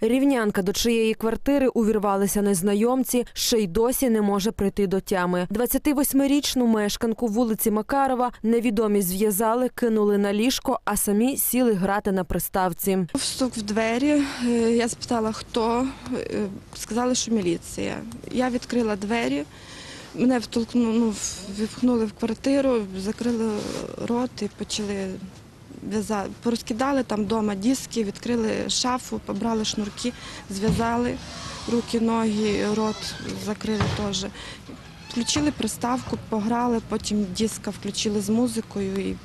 Рівнянка, до чиєї квартири увірвалися незнайомці, ще й досі не може прийти до тями. 28-річну мешканку вулиці Макарова невідомі зв'язали, кинули на ліжко, а самі сіли грати на приставці. Стук в двері. е, Я спитала, хто. Е, Сказали, що міліція. Я відкрила двері. Мене втолкну, ну, випхнули в квартиру, закрили рот і почали. Порозкидали там вдома диски, відкрили шафу, побрали шнурки, зв'язали руки, ноги, рот закрили теж. Включили приставку, пограли, потім диска включили з музикою і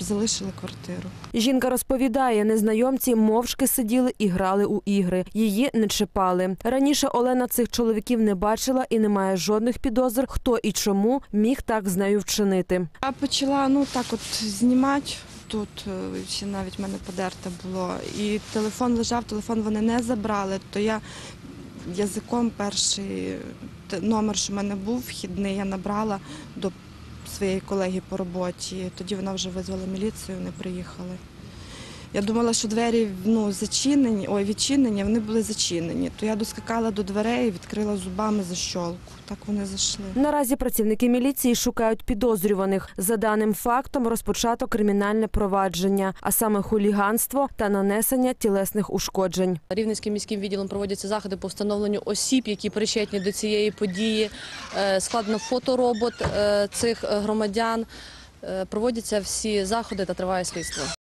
залишили квартиру. Жінка розповідає, незнайомці мовчки сиділи і грали у ігри. Її не чіпали. Раніше Олена цих чоловіків не бачила і не має жодних підозр, хто і чому міг так з нею вчинити. Я почала ну так от знімати. Тут е, ще навіть в мене подерте було. І телефон лежав, телефон вони не забрали. То я язиком перший номер, що в мене був, вхідний, я набрала до своєї колеги по роботі. Тоді вона вже визвала міліцію, вони приїхали. Я думала, що двері ну, зачинені, ой, відчинені, вони були зачинені. То я доскакала до дверей і відкрила зубами защолку. Так вони зайшли. Наразі працівники міліції шукають підозрюваних. За даним фактом розпочато кримінальне провадження, а саме хуліганство та нанесення тілесних ушкоджень. Рівненським міським відділом проводяться заходи по встановленню осіб, які причетні до цієї події. Е, Складено фоторобот е, цих е, громадян. Проводяться всі заходи та триває слідство.